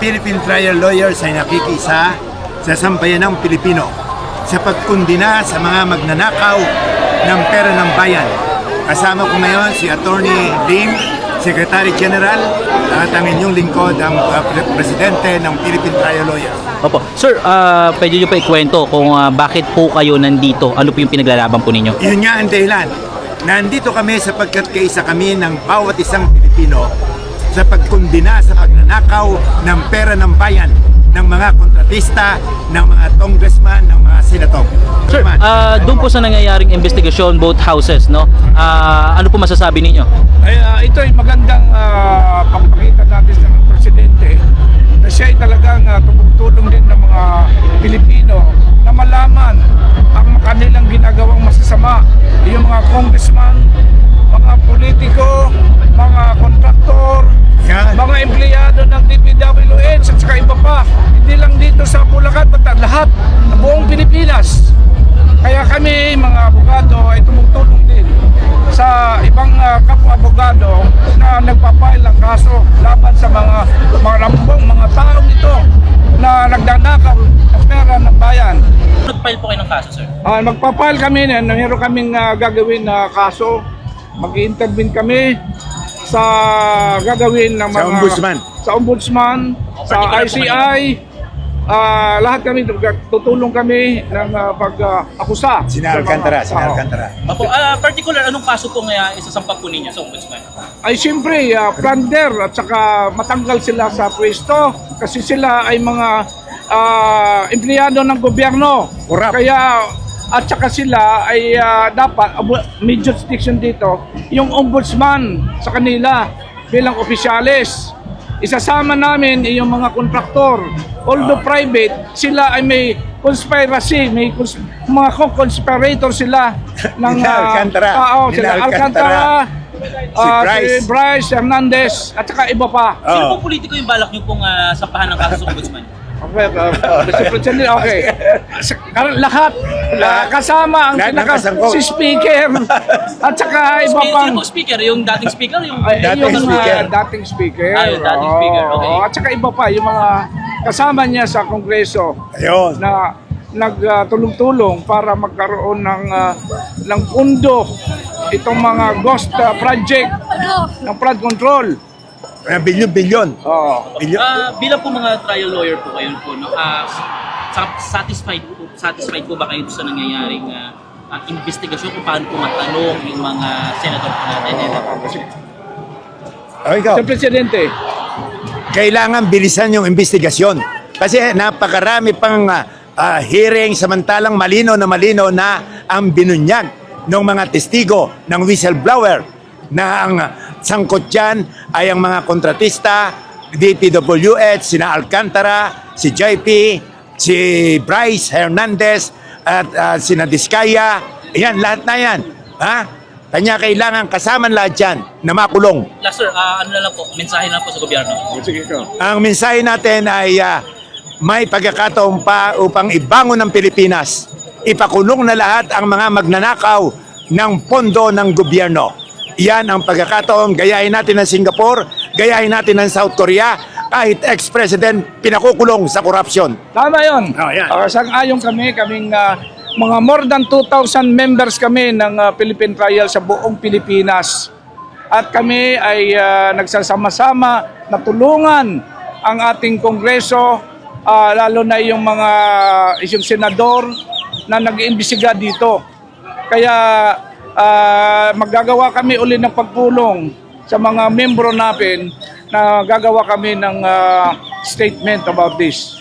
Philippine Trial Lawyers ay nakikisa sa sambayanang Pilipino sa pagkundina sa mga magnanakaw ng pera ng bayan. Kasama ko ngayon si Attorney Lim, Secretary General at ang inyong lingkod, ang uh, pre- Presidente ng Philippine Trial Lawyers. Opo. Sir, ah pwede nyo pa ikwento kung ah, bakit po kayo nandito? Ano po yung pinaglalaban po ninyo? Yun nga ang dahilan. Nandito kami sapagkat kaisa kami ng bawat isang Pilipino sa pagkundina sa pagnanakaw ng pera ng bayan ng mga kontratista, ng mga congressman, ng mga senador. Sir, ah doon po sa nangyayaring investigasyon, both houses, no? Ah, ano po masasabi ninyo? Ay, ah, ito ay magandang uh, pagpakita natin sa presidente na siya ay talagang uh, tumutulong din ng mga Pilipino na malaman ang kanilang ginagawang masasama. Yung mga congressman, kami, mga abogado, ay tumutulong din sa ibang uh, kapwa-abogado na nagpapail ng kaso laban sa mga mga rambong, mga taong ito na nagdanakaw ng pera ng bayan. Nag-file po kayo ng kaso, sir? Ah, magpapail kami na meron kaming ah, gagawin na kaso. Mag-intervene kami sa gagawin ng Sa mga ombudsman. sa ombudsman, sa Particular po ICI. Ah, lahat kami tutulong kami ng ah, pag-akusa. Sina Alcantara, Sina Alcantara. Opo, ah particular, anong kaso po nga isasampak po ninyo sa ombudsman? ay siyempre uh, plunder at saka matanggal sila sa pwesto kasi sila ay mga ah, empleyado ng gobyerno. Corrupt. Kaya at saka sila ay ah, dapat may jurisdiction dito yung ombudsman sa kanila bilang opisyalis. Isasama namin yung mga kontraktor. Although private, sila ay may conspiracy, may cons- mga co-conspirator sila ng Nila ah, Alcantara. ah, oh, Nila sila Alcantara. Alcantara, Si Ah, Bryce. si Bryce Hernandez at saka iba pa. Sino Oh. pong politiko yung balak nyo pong ah, sampahan ng kaso sa ombudsman? Okay, uh, Mr. President, okay. Sa- kar- lahat, ah, kasama ang Lahat ng pinaka, kasangkot. si Speaker at saka iba Speaker, pang sino pong speaker? Yung dating speaker? Yung ay, Dating yung mga speaker. dating speaker. Ah, yung dating speaker, okay. Oo, at saka iba pa, yung mga kasama niya sa Kongreso Ayun. na nagtulong-tulong para magkaroon ng ah, ng pundo itong mga ghost ah, project ng flood control. Uh, bilyon-bilyon. Oo. Bilyon. Ah, bilang po mga trial lawyer po kayo po, no? Sa- satisfied po, satisfied po ba kayo sa nangyayaring ah, ah, investigasyon kung paano po matanong yung mga senador po natin? Oh, ikaw. Sir Presidente, kailangan bilisan yung investigasyon. Kasi napakarami pang ah, ah, hearing samantalang malino na malino na ang binunyag ng mga testigo ng whistleblower na ang sangkot dyan ay ang mga kontratista, DPWH, sina Alcantara, si JP, si Bryce Hernandez, at ah, sina Diskaya. Yan, lahat na yan. Ha? Kanya kailangan kasama lahat yan na makulong. Last sir, ah, ano na lang po, mensahe na lang po sa gobyerno. sige ko. Ang mensahe natin ay ah, may pagkakataon pa upang ibangon ng Pilipinas. Ipakulong na lahat ang mga magnanakaw ng pondo ng gobyerno. Yan ang pagkakataon. Gayahin natin ng Singapore, gayahin natin ng South Korea, kahit ex-president pinakukulong sa korupsyon. Tama yun. Oh, yan. Uh, sang-ayon kami, kaming ah, mga more than 2,000 members kami ng ah, Philippine Trial sa buong Pilipinas. At kami ay ah, nagsasama-sama na tulungan ang ating kongreso, ah, lalo na yung mga yung senador na nag-iimbestiga dito. Kaya ah, maggagawa kami uli ng pagpulong sa mga membro natin na gagawa kami ng ah, statement about this.